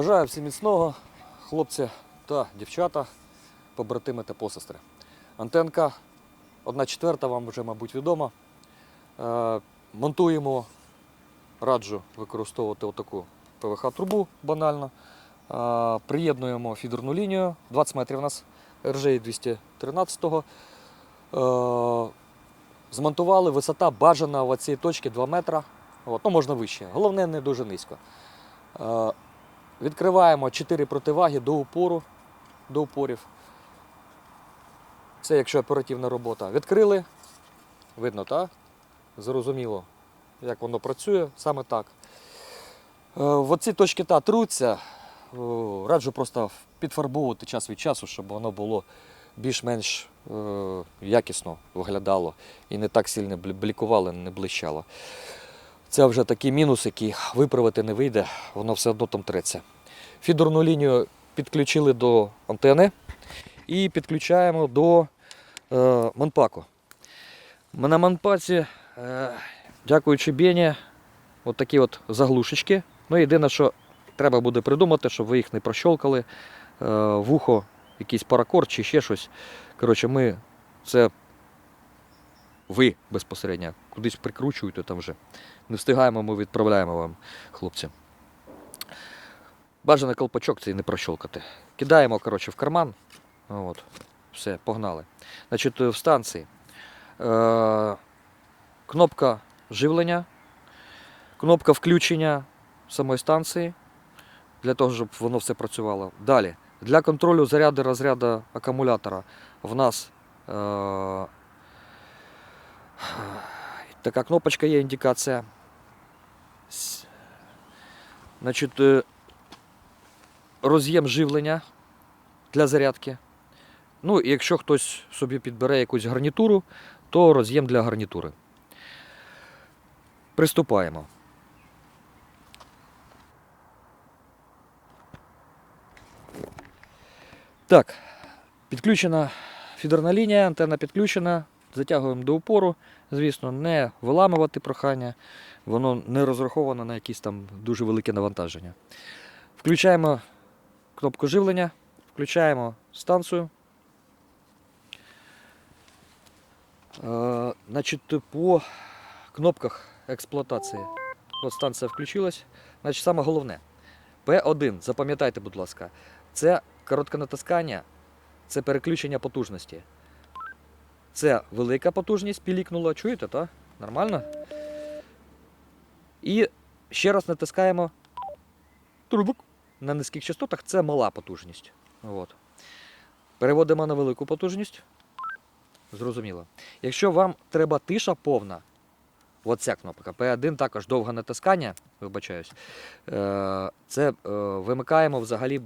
Бажаю всім міцного, хлопці та дівчата, побратими та посестри. Антенка 1 четверта вам вже, мабуть, відома. Е, Монтуємо, раджу використовувати отаку ПВХ-трубу банально. Е, Приєднуємо фідерну лінію. 20 метрів у нас RJ 213 Е, Змонтували висота бажана в цій точці 2 метра. От, ну, можна вище. Головне, не дуже низько. Е, Відкриваємо 4 противаги до упору, до упорів. Це якщо оперативна робота. Відкрили. Видно, так? Зрозуміло, як воно працює, саме так. Е, В оці точки та труться. Раджу просто підфарбовувати час від часу, щоб воно було більш-менш е, якісно виглядало і не так сильно блі- блікувало, не блищало. Це вже такий мінус, який виправити не вийде, воно все одно там треться. Фідерну лінію підключили до антени і підключаємо до е, манпаку. На манпаці, е, дякуючи Бені, от такі от заглушечки. Ну, єдине, що треба буде придумати, щоб ви їх не прощолкали. Е, вухо, якийсь паракорд чи ще щось. Коротше, ми це ви безпосередньо кудись прикручуєте там вже. Не встигаємо, ми відправляємо вам, хлопці. Бажано колпачок цей не прощолкати. Кидаємо коротше, в карман. От. Все, погнали. Значить, в станції е- кнопка живлення, кнопка включення самої станції для того, щоб воно все працювало. Далі. Для контролю заряду розряду акумулятора в нас е- така кнопочка є індикація. Значить, е, роз'єм живлення для зарядки. Ну, і якщо хтось собі підбере якусь гарнітуру, то роз'єм для гарнітури. Приступаємо. Так, підключена фідерна лінія, антенна підключена. Затягуємо до упору. Звісно, не виламувати прохання, воно не розраховано на якісь там дуже велике навантаження. Включаємо кнопку живлення, включаємо станцію. Е, значить, по кнопках експлуатації. От станція включилась. Значить, саме головне. P1, запам'ятайте, будь ласка, це коротке натискання, це переключення потужності. Це велика потужність, пілікнула. Чуєте, так? Нормально? І ще раз натискаємо трубок на низьких частотах це мала потужність. От. Переводимо на велику потужність. Зрозуміло. Якщо вам треба тиша повна, оця кнопка P1 також довге натискання, вибачаюсь, е, це е, вимикаємо взагалі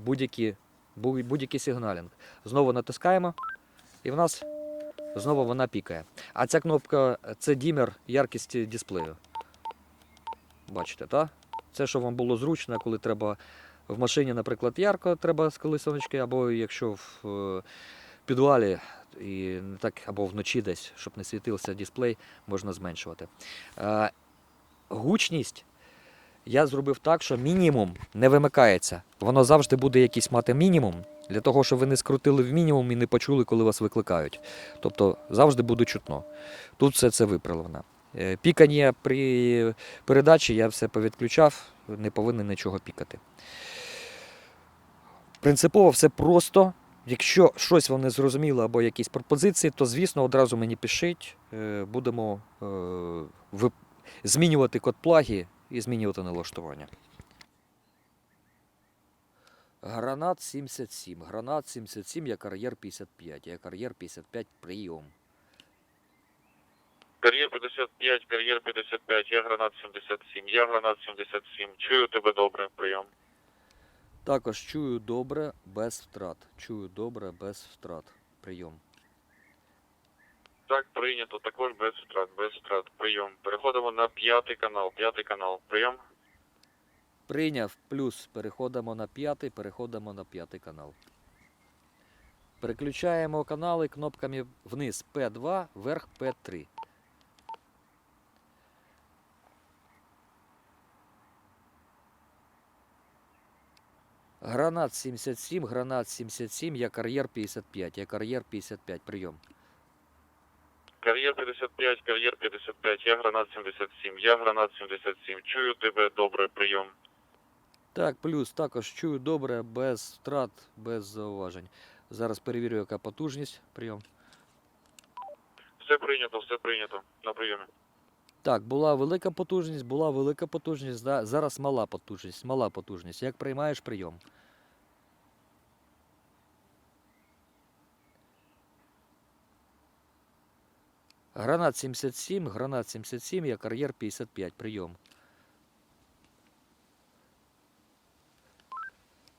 будь-який сигналінг. Знову натискаємо, і в нас знову вона пікає. А ця кнопка це дімер яркості дисплею. Бачите, так? Це, щоб вам було зручно, коли треба в машині, наприклад, ярко треба з колисоночки, або якщо в е, підвалі і не так, або вночі десь, щоб не світився дисплей, можна зменшувати. Е, Гучність я зробив так, що мінімум не вимикається. Воно завжди буде якийсь мати мінімум, для того, щоб ви не скрутили в мінімум і не почули, коли вас викликають. Тобто завжди буде чутно. Тут все це виправлено. Е, Пікання при передачі я все повідключав, не повинен нічого пікати. Принципово все просто. Якщо щось вам не зрозуміло або якісь пропозиції, то звісно одразу мені пишіть. Е, Будемо е, змінювати код плаги і змінювати налаштування. Гранат 77. Гранат 77, я кар'єр 55. Я кар'єр 55 прийом. Кар'єр 55, кар'єр 55, я гранат 77, я гранат 77. Чую тебе добре, прийом. Також чую добре, без втрат. Чую добре, без втрат. Прийом. Так, прийнято, також без втрат, без втрат, прийом. Переходимо на п'ятий канал, п'ятий канал, прийом. Прийняв плюс. Переходимо на п'ятий, переходимо на п'ятий канал. Переключаємо канали кнопками вниз P2, вверх P3. Гранат 77, гранат 77, я кар'єр 55, я кар'єр 55, прийом. Кар'єр 55, кар'єр 55, я гранат 77, я гранат 77. Чую тебе, добре, прийом. Так, плюс також чую добре, без втрат, без зауважень. Зараз перевірю, яка потужність. Прийом. Все прийнято, все прийнято. На прийомі. Так, була велика потужність, була велика потужність, да, зараз мала потужність, мала потужність. Як приймаєш прийом? Гранат 77, гранат 77, я кар'єр 55, прийом.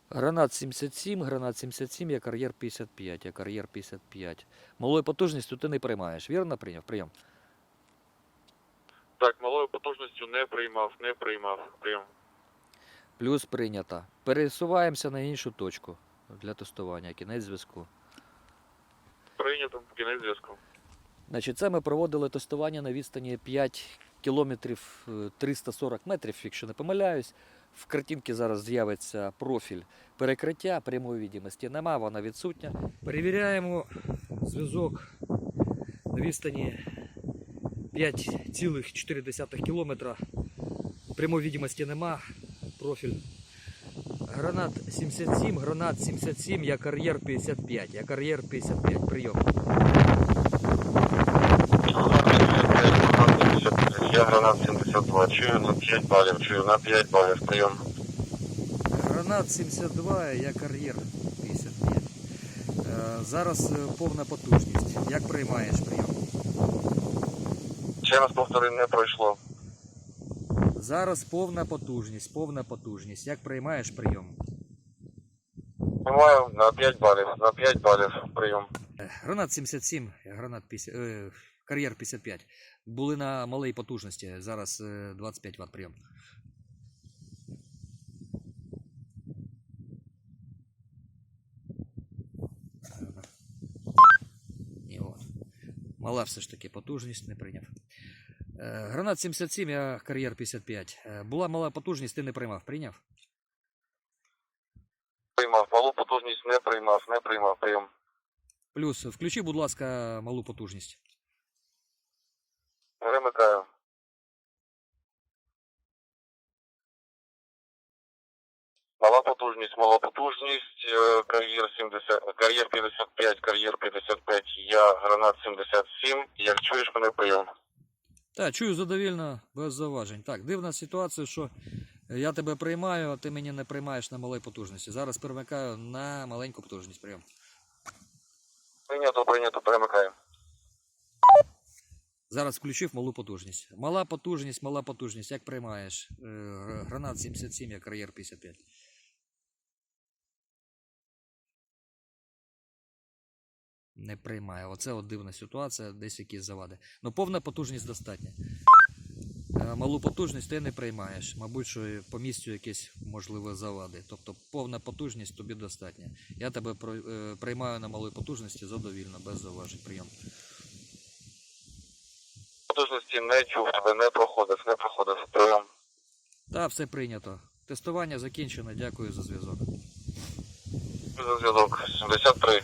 Гранат 77, гранат 77, я кар'єр 55, я кар'єр 55. Малою потужністю ти не приймаєш, вірно прийняв? Прийом. Так, малою потужністю не приймав, не приймав. Прийом. Плюс прийнято. Пересуваємося на іншу точку для тестування, кінець зв'язку. Прийнято, кінець зв'язку. Значить, це ми проводили тестування на відстані 5 кілометрів е, 340 метрів, якщо не помиляюсь. В картинці зараз з'явиться профіль перекриття, прямої відомості нема, вона відсутня. Перевіряємо зв'язок на відстані 5,4 кілометра. Прямої відомості нема, профіль. Гранат 77, гранат 77, я кар'єр 55, я кар'єр 55, прийом. Я гранат 72, чую на 5 балів, чую на 5 балів, прийом. Гранат 72, я кар'єр 55. Е, Зараз е, повна потужність. Як приймаєш прийом? Ще раз повтори, не пройшло. Зараз повна потужність, повна потужність. Як приймаєш прийом? Приймаю на 5 балів, на 5 балів, прийом. Е, Гранат 77, гранат 50, е, кар'єр 55. Були на малій потужності. Зараз е, 25 Вт прийом. І от. Мала все ж таки потужність, не прийняв. Е, Гранат 77, я кар'єр 55. Е, Була мала потужність, ти не приймав. Прийняв? Приймав, малу потужність не приймав, не приймав, прийом. Плюс, включи, будь ласка, малу потужність. Перемикаю. Мала потужність, мала потужність, е, кар'єр 70, кар'єр 55, кар'єр 55, я гранат 77, як чуєш мене прийом. Так, чую задовільно, без зауважень. Так, дивна ситуація, що я тебе приймаю, а ти мені не приймаєш на малій потужності. Зараз перемикаю на маленьку потужність. Прийом. Прийнято, прийнято, перемикаю. Зараз включив малу потужність. Мала потужність, мала потужність. Як приймаєш? Е, Гранат 77, я кар'єр 55. Не приймає. Оце от дивна ситуація, десь якісь завади. Ну, повна потужність достатня. Е, Малу потужність ти не приймаєш. Мабуть, що по місцю якісь можливі завади. Тобто повна потужність тобі достатня. Я тебе е, приймаю на малій потужності задовільно, без зауважень. Прийом. Потужності не чув тебе, не проходив, не проходив, прийом. Так, все прийнято. Тестування закінчено. Дякую за зв'язок. За зв'язок 73.